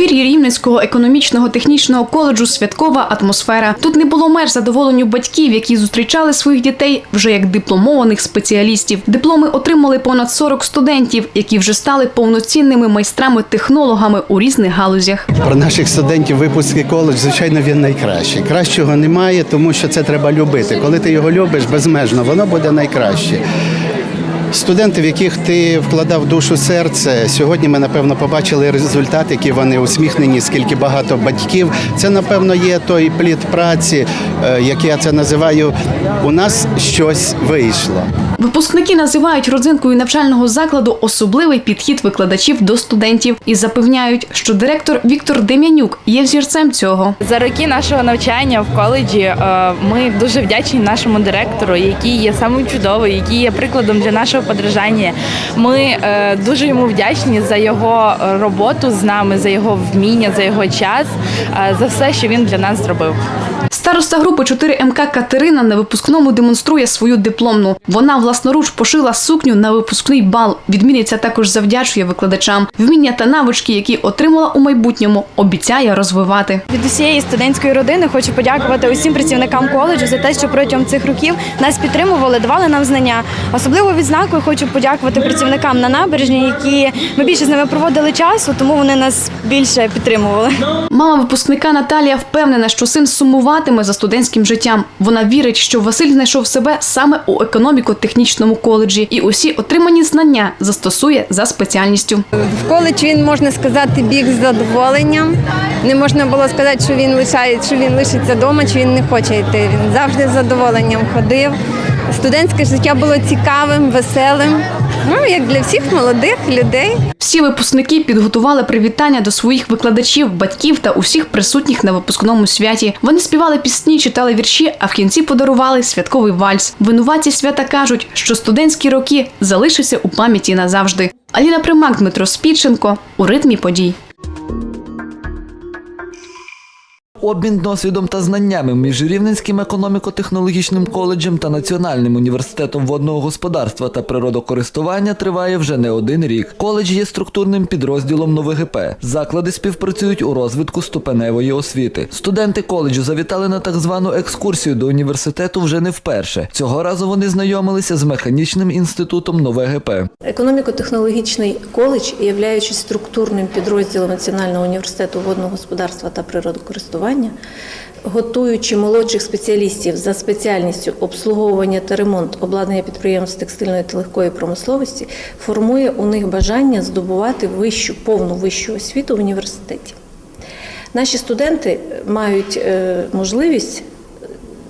подвір'ї Рівненського економічного технічного коледжу святкова атмосфера. Тут не було меж задоволенню батьків, які зустрічали своїх дітей вже як дипломованих спеціалістів. Дипломи отримали понад 40 студентів, які вже стали повноцінними майстрами-технологами у різних галузях. Про наших студентів випускний коледж, звичайно, він найкращий. Кращого немає, тому що це треба любити. Коли ти його любиш безмежно, воно буде найкраще. Студенти, в яких ти вкладав душу серце, сьогодні ми напевно побачили результат, які вони усміхнені, скільки багато батьків. Це напевно є той плід праці, е, як я це називаю. У нас щось вийшло. Випускники називають родзинкою навчального закладу особливий підхід викладачів до студентів і запевняють, що директор Віктор Дем'янюк є взірцем цього. За роки нашого навчання в коледжі е, ми дуже вдячні нашому директору, який є самим чудовий, який є прикладом для нашого подражання. Ми е, дуже йому вдячні за його роботу з нами, за його вміння, за його час, е, за все, що він для нас зробив. Староста групи 4 МК Катерина на випускному демонструє свою дипломну. Вона власноруч пошила сукню на випускний бал. Відмінниця також завдячує викладачам. Вміння та навички, які отримала у майбутньому, обіцяє розвивати. Від усієї студентської родини хочу подякувати усім працівникам коледжу за те, що протягом цих років нас підтримували, давали нам знання. Особливо відзнакою хочу подякувати працівникам на набережні, які ми більше з ними проводили часу, тому вони нас більше підтримували. Мама випускника Наталія впевнена, що син сумуватиме за студентським життям. Вона вірить, що Василь знайшов себе саме у економіко-технічному коледжі і усі отримані знання застосує за спеціальністю. В коледж він можна сказати біг з задоволенням. Не можна було сказати, що він лишає, що він лишиться вдома, чи він не хоче йти. Він завжди з задоволенням ходив. Студентське життя було цікавим, веселим. Ну як для всіх молодих людей. Всі випускники підготували привітання до своїх викладачів, батьків та усіх присутніх на випускному святі. Вони співали пісні, читали вірші, а в кінці подарували святковий вальс. Винуваті свята кажуть, що студентські роки залишаться у пам'яті назавжди. Аліна Примак, Дмитро Спідченко у ритмі подій. Обмін досвідом та знаннями між Рівненським економіко-технологічним коледжем та Національним університетом водного господарства та природокористування триває вже не один рік. Коледж є структурним підрозділом НовГП. Заклади співпрацюють у розвитку ступеневої освіти. Студенти коледжу завітали на так звану екскурсію до університету вже не вперше. Цього разу вони знайомилися з механічним інститутом НовГП. Економіко-технологічний коледж, являючись структурним підрозділом Національного університету водного господарства та природокористування, готуючи молодших спеціалістів за спеціальністю обслуговування та ремонт обладнання підприємств текстильної та легкої промисловості, формує у них бажання здобувати вищу повну вищу освіту в університеті. Наші студенти мають е, можливість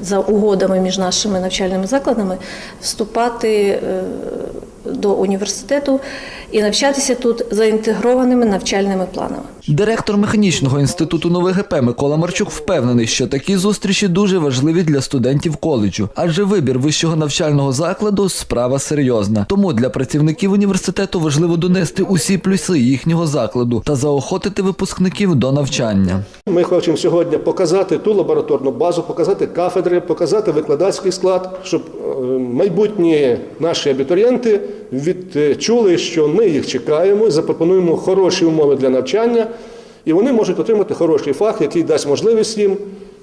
за угодами між нашими навчальними закладами вступати е, до університету і навчатися тут за інтегрованими навчальними планами. Директор механічного інституту НовГП Микола Марчук впевнений, що такі зустрічі дуже важливі для студентів коледжу, адже вибір вищого навчального закладу справа серйозна. Тому для працівників університету важливо донести усі плюси їхнього закладу та заохотити випускників до навчання. Ми хочемо сьогодні показати ту лабораторну базу, показати кафедри, показати викладацький склад, щоб е, майбутні наші абітурієнти відчули, що ми їх чекаємо, запропонуємо хороші умови для навчання, і вони можуть отримати хороший фах, який дасть можливість їм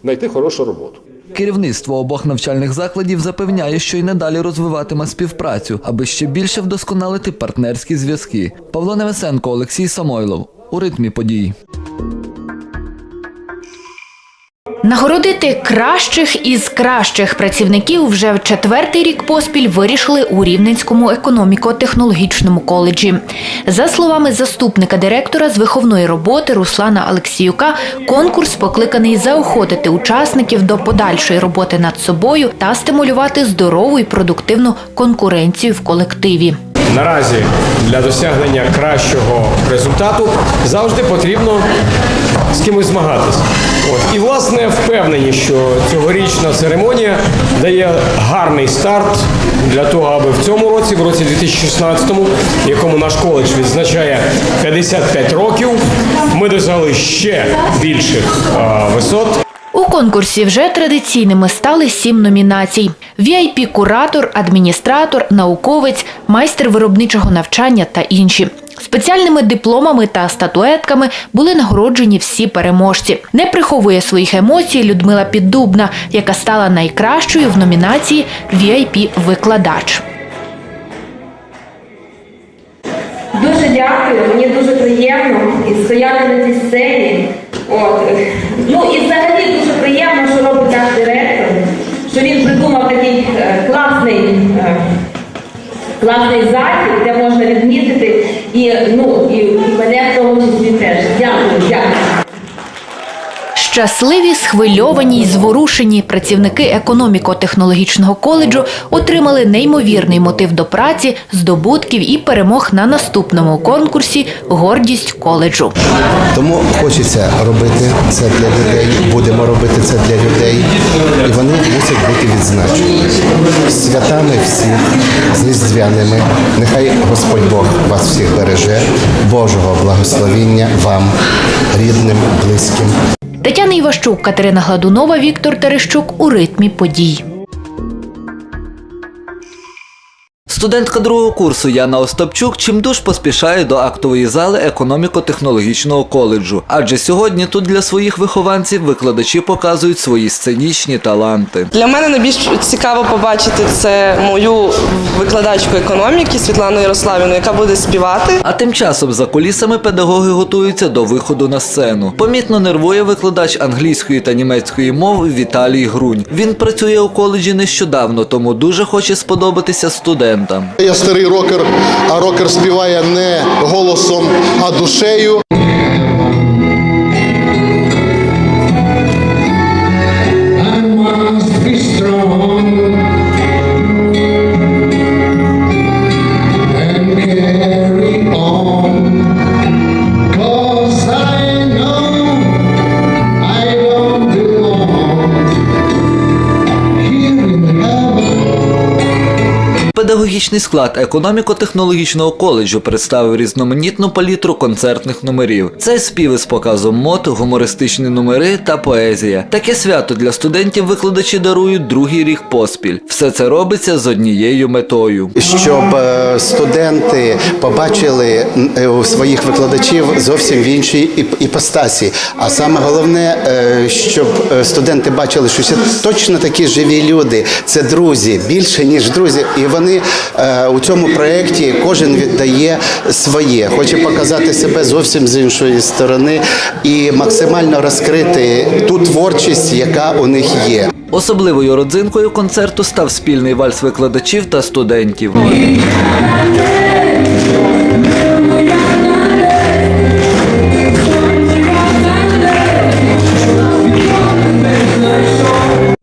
знайти хорошу роботу. Керівництво обох навчальних закладів запевняє, що й надалі розвиватиме співпрацю, аби ще більше вдосконалити партнерські зв'язки. Павло Невесенко, Олексій Самойлов у ритмі подій. Нагородити кращих із кращих працівників вже в четвертий рік поспіль вирішили у Рівненському економіко-технологічному коледжі. За словами заступника директора з виховної роботи Руслана Алексіюка, конкурс покликаний заохотити учасників до подальшої роботи над собою та стимулювати здорову і продуктивну конкуренцію в колективі. Наразі для досягнення кращого результату завжди потрібно з кимось змагатись. От. І власне впевнені, що цьогорічна церемонія дає гарний старт для того, аби в цьому році, в році 2016, в якому наш коледж відзначає 55 років, ми досягли ще більших а, висот. Конкурсі вже традиційними стали сім номінацій: vip куратор адміністратор, науковець, майстер виробничого навчання та інші. Спеціальними дипломами та статуетками були нагороджені всі переможці. Не приховує своїх емоцій Людмила Піддубна, яка стала найкращою в номінації vip викладач Дуже дякую, мені дуже приємно і стояти на цій сцені. От. Ну і взагалі дуже приємно, що робить наш директор, що він придумав такий е, класний, е, класний захід, де можна відмітити і, ну, і, і мене в тому числі теж. Дякую, дякую. Щасливі, схвильовані й зворушені працівники економіко-технологічного коледжу отримали неймовірний мотив до праці, здобутків і перемог на наступному конкурсі Гордість коледжу. Тому хочеться робити це для людей, будемо робити це для людей, і вони мусять бути відзначені. Святами всіх, з різдвяними. Нехай Господь Бог вас всіх береже, Божого благословіння вам, рідним, близьким. Тетяна Іващук, Катерина Гладунова, Віктор Терещук у ритмі подій. Студентка другого курсу Яна Остапчук чимдуж поспішає до актової зали економіко-технологічного коледжу, адже сьогодні тут для своїх вихованців викладачі показують свої сценічні таланти. Для мене найбільш цікаво побачити це мою викладачку економіки Світлану Ярославівну, яка буде співати. А тим часом за кулісами педагоги готуються до виходу на сцену. Помітно нервує викладач англійської та німецької мов Віталій Грунь. Він працює у коледжі нещодавно, тому дуже хоче сподобатися студентам. Я старий рокер, а рокер співає не голосом, а душею. Педагогічний склад економіко-технологічного коледжу представив різноманітну палітру концертних номерів. Це співи з показом мод, гумористичні номери та поезія. Таке свято для студентів викладачі дарують другий рік поспіль. Все це робиться з однією метою. щоб е, студенти побачили е, своїх викладачів зовсім в іншій іп- іпостасі. А саме головне, е, щоб студенти бачили, що це точно такі живі люди, це друзі, більше ніж друзі. І вони у цьому проєкті кожен віддає своє, хоче показати себе зовсім з іншої сторони і максимально розкрити ту творчість, яка у них є. Особливою родзинкою концерту став спільний вальс викладачів та студентів.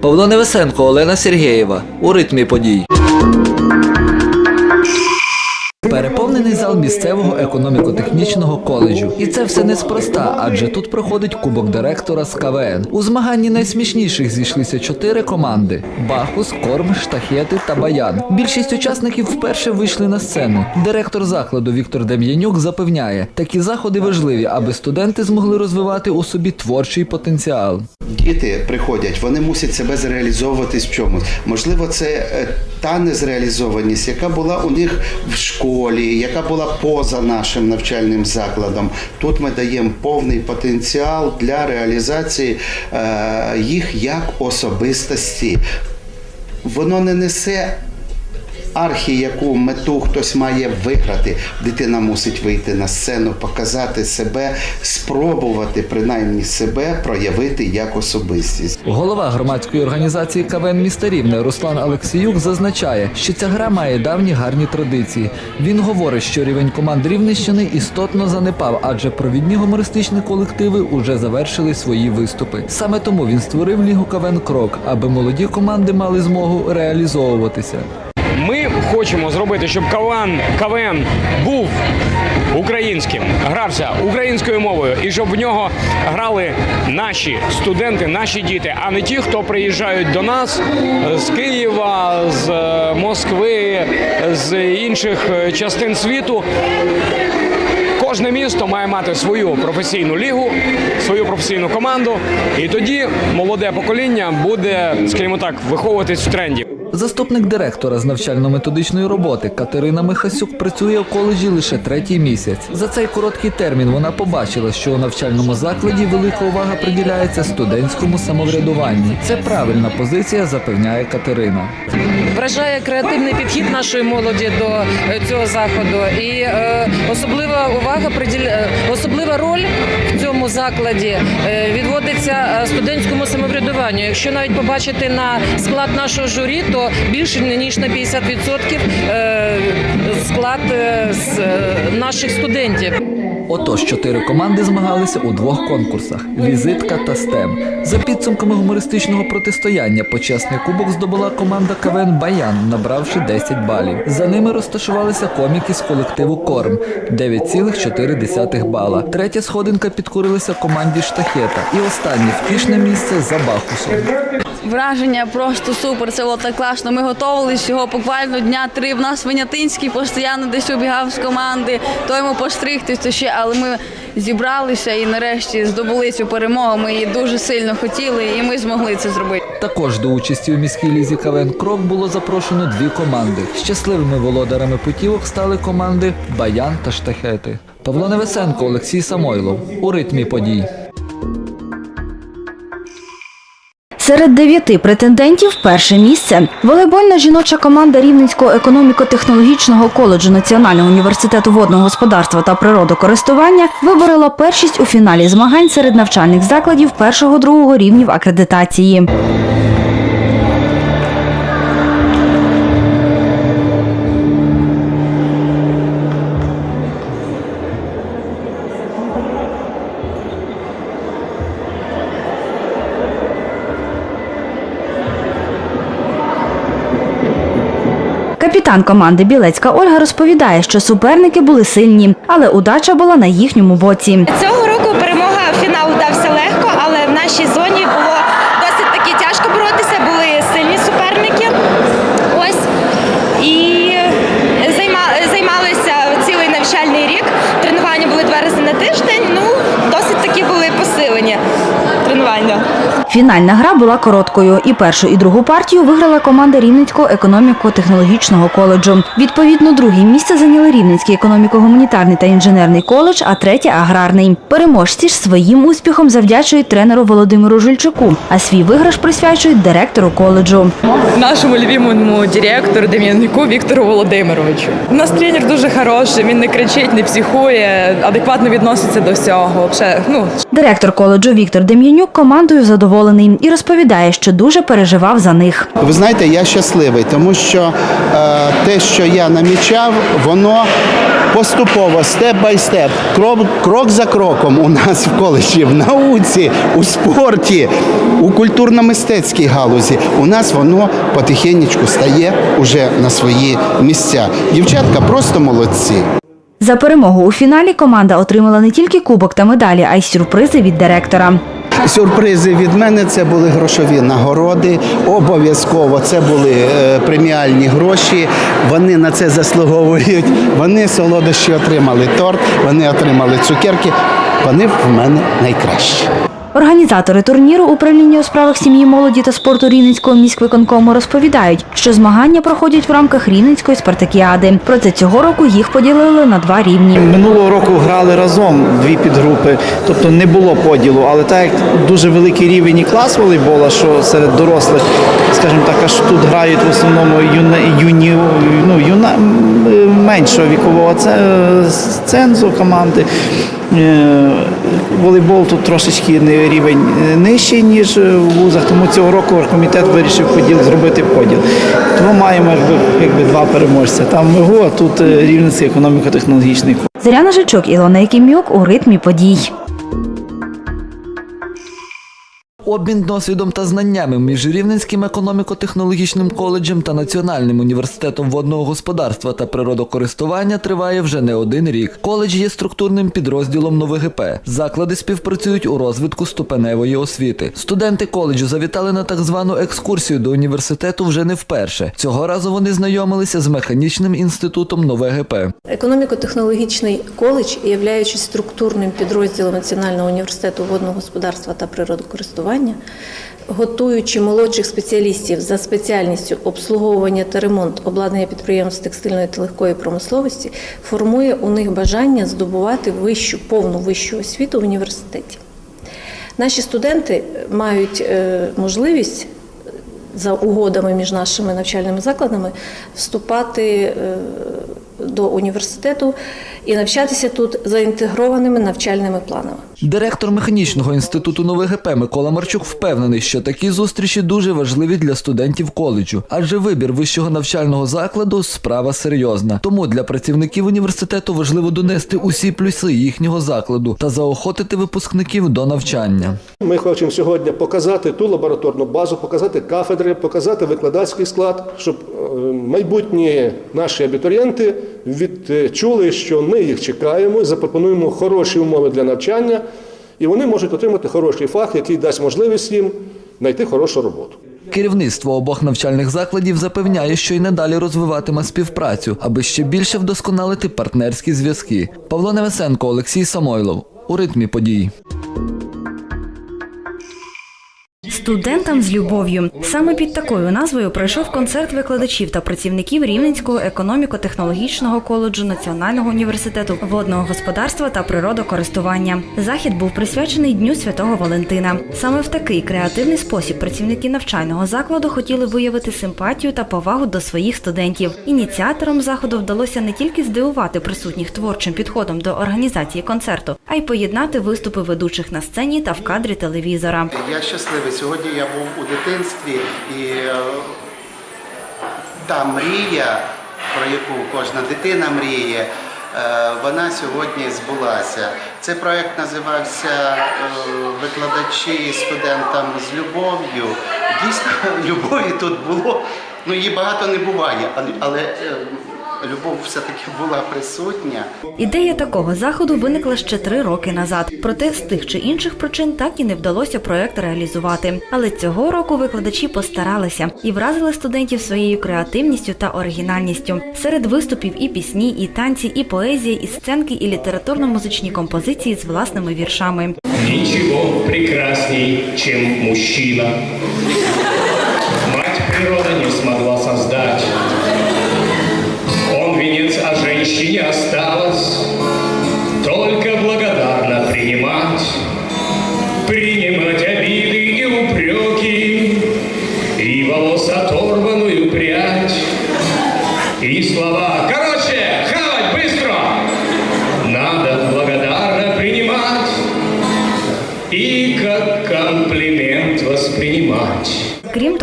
Павло Невесенко, Олена Сергєєва у ритмі подій. Місцевого економіко-технічного коледжу. І це все неспроста, адже тут проходить кубок директора з КВН. У змаганні найсмішніших зійшлися чотири команди: Бахус, Корм, Штахети та Баян. Більшість учасників вперше вийшли на сцену. Директор закладу Віктор Дем'янюк запевняє, такі заходи важливі, аби студенти змогли розвивати у собі творчий потенціал. Діти приходять, вони мусять себе зреалізовуватись в чомусь. Можливо, це е, та незреалізованість, яка була у них в школі, яка була поза нашим навчальним закладом. Тут ми даємо повний потенціал для реалізації е, їх як особистості. Воно не несе архі, яку мету хтось має виграти. Дитина мусить вийти на сцену, показати себе, спробувати принаймні себе проявити як особистість. Голова громадської організації КВН міста Рівне Руслан Алексіюк зазначає, що ця гра має давні гарні традиції. Він говорить, що рівень команд Рівненщини істотно занепав, адже провідні гумористичні колективи уже завершили свої виступи. Саме тому він створив лігу КВН Крок, аби молоді команди мали змогу реалізовуватися. Хочемо зробити, щоб КВН, КВН був українським, грався українською мовою, і щоб в нього грали наші студенти, наші діти, а не ті, хто приїжджають до нас з Києва, з е, Москви, з інших е, частин світу. Кожне місто має мати свою професійну лігу, свою професійну команду, і тоді молоде покоління буде, скажімо так, виховуватись в тренді. Заступник директора з навчально-методичної роботи Катерина Михасюк працює в коледжі лише третій місяць. За цей короткий термін вона побачила, що у навчальному закладі велика увага приділяється студентському самоврядуванню. Це правильна позиція, запевняє Катерина. Вражає креативний підхід нашої молоді до е, цього заходу, і е, особлива увага приділя... е, особлива роль в цьому закладі е, відводиться е, студентському самоврядуванню. Якщо навіть побачити на склад нашого журі, то більше ніж на 50% е, склад е, з е, наших студентів. Отож, чотири команди змагалися у двох конкурсах: візитка та стем. За підсумками гумористичного протистояння почесний кубок здобула команда КВН Баян, набравши 10 балів. За ними розташувалися коміки з колективу Корм 9,4 бала. Третя сходинка підкорилася команді Штахета. І останнє втішне місце за Бахусом. Враження просто супер. Це було так класно. Ми готувалися його буквально дня три. В нас Винятинський постійно десь убігав з команди, то йому постригти, то ще, але ми зібралися і нарешті здобули цю перемогу. Ми її дуже сильно хотіли, і ми змогли це зробити. Також до участі у міській лізі КВН Крок було запрошено дві команди. Щасливими володарами путівок стали команди Баян та Штахети. Павло Невесенко, Олексій Самойлов у ритмі подій. Серед дев'яти претендентів перше місце. Волейбольна жіноча команда Рівненського економіко-технологічного коледжу Національного університету водного господарства та природокористування виборола першість у фіналі змагань серед навчальних закладів першого-другого рівнів акредитації. Капітан команди Білецька Ольга розповідає, що суперники були сильні, але удача була на їхньому боці. Цього року перемога фінал вдався легко, але в нашій зоні було досить таки тяжко боротися. Були сильні суперники. Ось і займа- займалися цілий навчальний рік. Тренування були два рази на тиждень. Ну досить таки були посилені тренування. Фінальна гра була короткою, і першу і другу партію виграла команда Рівненського економіко-технологічного коледжу. Відповідно, друге місце зайняли Рівненський економіко-гуманітарний та інженерний коледж, а третє аграрний. Переможці ж своїм успіхом завдячують тренеру Володимиру Жильчуку, а свій виграш присвячують директору коледжу. Нашому любимому директору Дем'яннику Віктору Володимировичу. У нас тренер дуже хороший, він не кричить, не психує, адекватно відноситься до всього. Взагалі, ну, Директор коледжу Віктор Дем'янюк командою задоволений і розповідає, що дуже переживав за них. Ви знаєте, я щасливий, тому що е, те, що я намічав, воно поступово, степ бай степ, крок, крок за кроком у нас в коледжі, в науці, у спорті, у культурно-мистецькій галузі. У нас воно потихенечку стає уже на свої місця. Дівчатка просто молодці. За перемогу у фіналі команда отримала не тільки кубок та медалі, а й сюрпризи від директора. Сюрпризи від мене це були грошові нагороди. Обов'язково це були е, преміальні гроші. Вони на це заслуговують. Вони солодощі отримали торт, вони отримали цукерки. Вони в мене найкращі. Організатори турніру управління у справах сім'ї, молоді та спорту Рівненського міськвиконкому розповідають, що змагання проходять в рамках Рівненської спартакіади. Проте цього року їх поділили на два рівні. Минулого року грали разом дві підгрупи, тобто не було поділу, але так як дуже великий рівень і клас волейбола, що серед дорослих, скажімо так, аж тут грають в основному юна, юні, ну, юна, меншого вікового цензу команди. Е, Волейбол тут трошечки не- рівень е, нижчий, ніж в вузах, тому цього року комітет вирішив поділ, зробити поділ. Тому маємо якби, два переможця. Там МИГУ, а тут е, Рівненський економіко-технологічний Зоряна Жичук, Ілона Якимюк у ритмі подій. Обмін досвідом та знаннями між Рівненським економіко-технологічним коледжем та Національним університетом водного господарства та природокористування триває вже не один рік. Коледж є структурним підрозділом НовГП. Заклади співпрацюють у розвитку ступеневої освіти. Студенти коледжу завітали на так звану екскурсію до університету вже не вперше. Цього разу вони знайомилися з механічним інститутом НовГП. Економіко-технологічний коледж, являючись структурним підрозділом Національного університету водного господарства та природокористування, готуючи молодших спеціалістів за спеціальністю обслуговування та ремонт обладнання підприємств текстильної та легкої промисловості, формує у них бажання здобувати вищу повну вищу освіту в університеті. Наші студенти мають е, можливість за угодами між нашими навчальними закладами вступати е, до університету і навчатися тут за інтегрованими навчальними планами. Директор механічного інституту НовГП Микола Марчук впевнений, що такі зустрічі дуже важливі для студентів коледжу, адже вибір вищого навчального закладу справа серйозна. Тому для працівників університету важливо донести усі плюси їхнього закладу та заохотити випускників до навчання. Ми хочемо сьогодні показати ту лабораторну базу, показати кафедри, показати викладацький склад, щоб е, майбутні наші абітурієнти відчули, що ми їх чекаємо, запропонуємо хороші умови для навчання, і вони можуть отримати хороший фах, який дасть можливість їм знайти хорошу роботу. Керівництво обох навчальних закладів запевняє, що й надалі розвиватиме співпрацю, аби ще більше вдосконалити партнерські зв'язки. Павло Невесенко, Олексій Самойлов у ритмі подій. Студентам з любов'ю саме під такою назвою пройшов концерт викладачів та працівників Рівненського економіко-технологічного коледжу Національного університету водного господарства та природокористування. Захід був присвячений Дню Святого Валентина. Саме в такий креативний спосіб працівники навчального закладу хотіли виявити симпатію та повагу до своїх студентів. Ініціаторам заходу вдалося не тільки здивувати присутніх творчим підходом до організації концерту, а й поєднати виступи ведучих на сцені та в кадрі телевізора. Я щасливий. Сьогодні я був у дитинстві і е, та мрія, про яку кожна дитина мріє, е, вона сьогодні збулася. Цей проект називався е, Викладачі студентам з любов'ю. Дійсно, любові тут було. Ну, її багато не буває, але, любов все-таки була присутня. Ідея такого заходу виникла ще три роки назад. Проте з тих чи інших причин так і не вдалося проект реалізувати. Але цього року викладачі постаралися і вразили студентів своєю креативністю та оригінальністю. Серед виступів і пісні, і танці, і поезія, і сценки, і літературно-музичні композиції з власними віршами. Ничего прекрасней, чем мужчина. венец, а женщине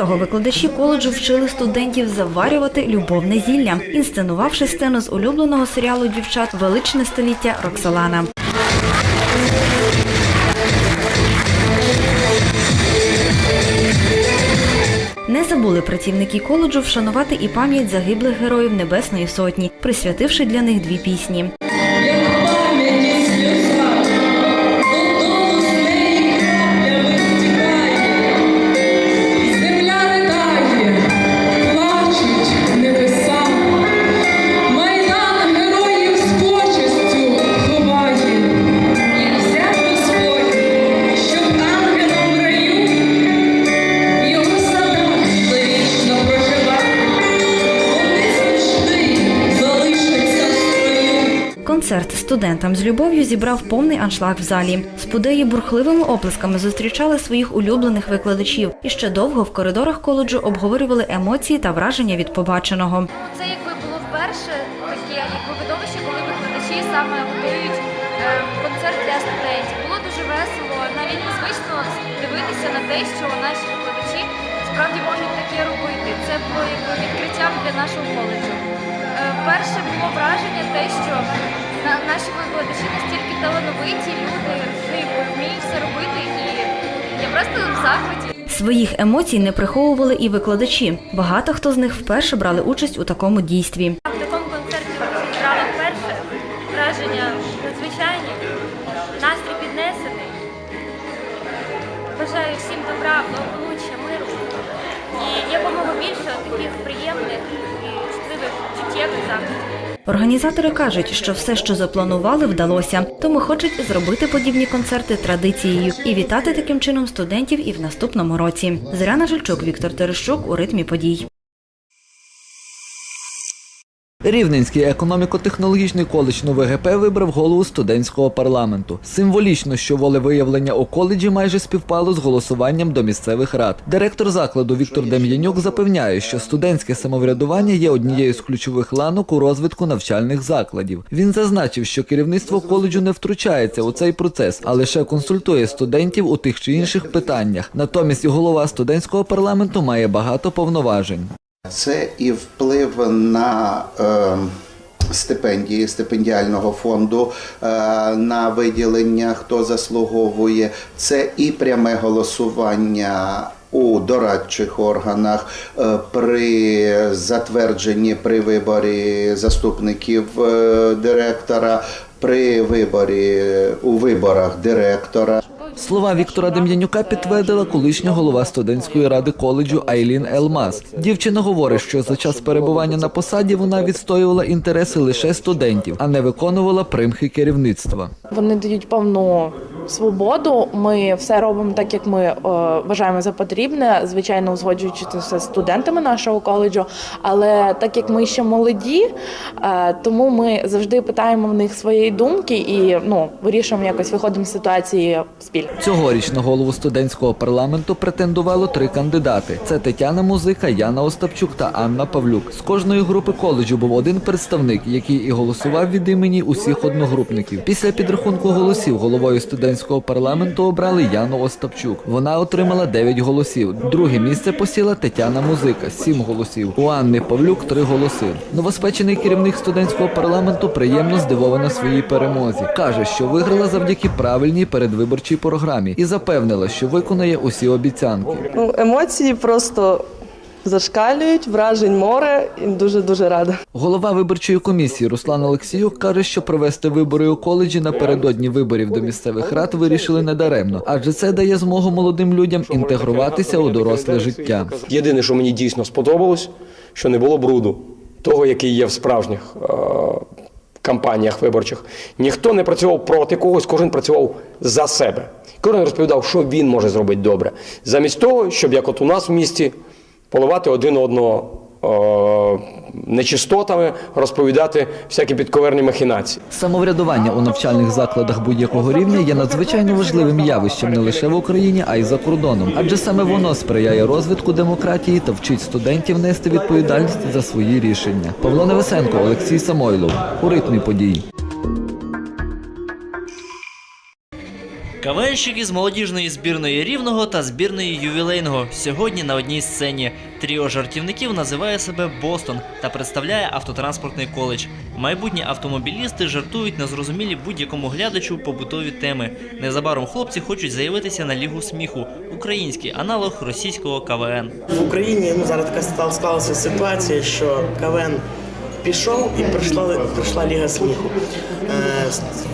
того, викладачі коледжу вчили студентів заварювати любовне зілля, інсценувавши сцену з улюбленого серіалу дівчат Величне століття Роксолана. Не забули працівники коледжу вшанувати і пам'ять загиблих героїв Небесної Сотні, присвятивши для них дві пісні. Концерт студентам з любов'ю зібрав повний аншлаг в залі. Спудеї бурхливими оплесками зустрічали своїх улюблених викладачів і ще довго в коридорах коледжу обговорювали емоції та враження від побаченого. Це якби було вперше таке видовище, коли викладачі саме готують е, концерт для студентів. Було дуже весело, навіть незвично дивитися на те, що наші викладачі справді можуть таке робити. Це було якби відкриттям для нашого коледжу. Перше було враження те, що наші викладачі настільки талановиті люди, вони вміють все робити і я просто в захваті. Своїх емоцій не приховували і викладачі. Багато хто з них вперше брали участь у такому дійстві. В такому концерті грала вперше. Враження надзвичайні, настрій піднесений. Бажаю всім добра, благополуччя, миру і якомога більше таких приємних Організатори кажуть, що все, що запланували, вдалося, тому хочуть зробити подібні концерти традицією і вітати таким чином студентів і в наступному році. Зряна Жильчук, Віктор Терещук у ритмі подій. Рівненський економіко-технологічний коледж Новий ГП вибрав голову студентського парламенту. Символічно, що волевиявлення у коледжі майже співпало з голосуванням до місцевих рад. Директор закладу Віктор Дем'янюк запевняє, що студентське самоврядування є однією з ключових ланок у розвитку навчальних закладів. Він зазначив, що керівництво коледжу не втручається у цей процес, а лише консультує студентів у тих чи інших питаннях. Натомість і голова студентського парламенту має багато повноважень. Це і вплив на е, стипендії стипендіального фонду, е, на виділення, хто заслуговує. Це і пряме голосування. У дорадчих органах е, при затвердженні при виборі заступників е, директора, при виборі у виборах директора. Слова Віктора Дем'янюка підтвердила колишня голова студентської ради коледжу Айлін Елмаз. Дівчина говорить, що за час перебування на посаді вона відстоювала інтереси лише студентів, а не виконувала примхи керівництва. Вони дають повну свободу. Ми все робимо так, як ми е, вважаємо за потрібне, звичайно, узгоджуючи це все з студентами нашого коледжу. Але так як ми ще молоді, е, тому ми завжди питаємо в них своєї думки і ну вирішуємо якось виходимо з ситуації спільно. Цьогоріч на голову студентського парламенту претендувало три кандидати: це Тетяна Музика, Яна Остапчук та Анна Павлюк. З кожної групи коледжу був один представник, який і голосував від імені усіх одногрупників. Після підрахунку голосів головою студентського парламенту обрали Яну Остапчук. Вона отримала 9 голосів. Друге місце посіла Тетяна Музика 7 голосів. У Анни Павлюк 3 голоси. Новоспечений керівник студентського парламенту приємно здивована своїй перемозі. каже, що виграла завдяки правильній передвиборчій програмі і запевнила, що виконає усі обіцянки. Ну, емоції просто зашкалюють, вражень море і дуже дуже рада. Голова виборчої комісії Руслан Олексіюк каже, що провести вибори у коледжі напередодні виборів до місцевих рад вирішили недаремно, адже це дає змогу молодим людям інтегруватися у доросле життя. Єдине, що мені дійсно сподобалось, що не було бруду, того, який є в справжніх е- кампаніях виборчих. Ніхто не працював проти когось, кожен працював за себе. Кожен розповідав, що він може зробити добре. Замість того, щоб як от у нас в місті поливати один одного е- нечистотами, розповідати всякі підковерні махінації. Самоврядування у навчальних закладах будь-якого рівня є надзвичайно важливим явищем не лише в Україні, а й за кордоном, адже саме воно сприяє розвитку демократії та вчить студентів нести відповідальність за свої рішення. Павло Невесенко, Олексій Самойлов у ритмі подій. КВНщики з молодіжної збірної рівного та збірної ювілейного сьогодні на одній сцені. Тріо жартівників називає себе Бостон та представляє автотранспортний коледж. Майбутні автомобілісти жартують на зрозумілі будь-якому глядачу побутові теми. Незабаром хлопці хочуть заявитися на лігу сміху, український аналог російського КВН. В Україні ну, зараз така склалася ситуація, що КВН пішов і прийшла, прийшла Ліга сміху е,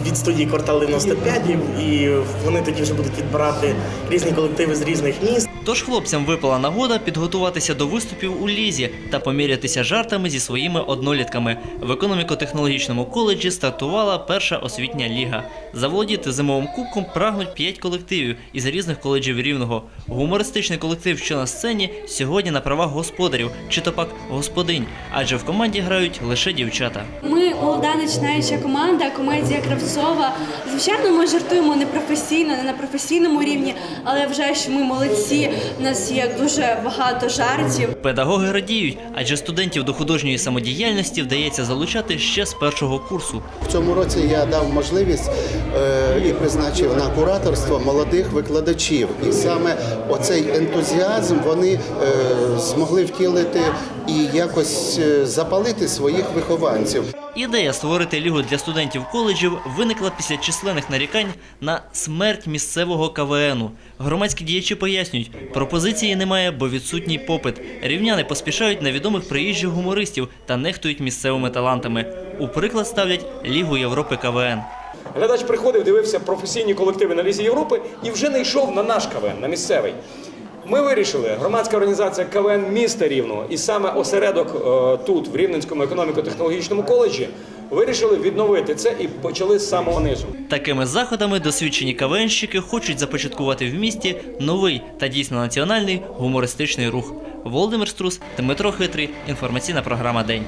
від студії Квартал 95, і, і вони тоді вже будуть відбирати різні колективи з різних міст. Тож хлопцям випала нагода підготуватися до виступів у лізі та помірятися жартами зі своїми однолітками. В економіко-технологічному коледжі стартувала перша освітня ліга. Заволодіти зимовим кубком прагнуть п'ять колективів із різних коледжів рівного. Гумористичний колектив, що на сцені, сьогодні на правах господарів чи то пак господинь, адже в команді грають лише дівчата. Ми молода починаюча команда, комедія Кравцова. Звичайно, ми жартуємо не професійно, не на професійному рівні, але я вважаю, що ми молодці. У нас є дуже багато жартів. Педагоги радіють, адже студентів до художньої самодіяльності вдається залучати ще з першого курсу. В цьому році я дав можливість е, і призначив на кураторство молодих викладачів. І саме оцей ентузіазм вони е, змогли втілити і якось е, запалити своїх вихованців. Ідея створити лігу для студентів коледжів виникла після численних нарікань на смерть місцевого КВНу. Громадські діячі пояснюють, пропозиції немає, бо відсутній попит. Рівняни поспішають на відомих приїжджих гумористів та нехтують місцевими талантами. У приклад ставлять Лігу Європи КВН. Глядач приходив, дивився професійні колективи на лізі Європи і вже не йшов на наш КВН, на місцевий. Ми вирішили, громадська організація КВН міста Рівного і саме осередок е, тут, в Рівненському економіко-технологічному коледжі, вирішили відновити це і почали з самого низу. Такими заходами досвідчені КВНщики хочуть започаткувати в місті новий та дійсно національний гумористичний рух. Володимир Струс, Дмитро Хитрий. Інформаційна програма День.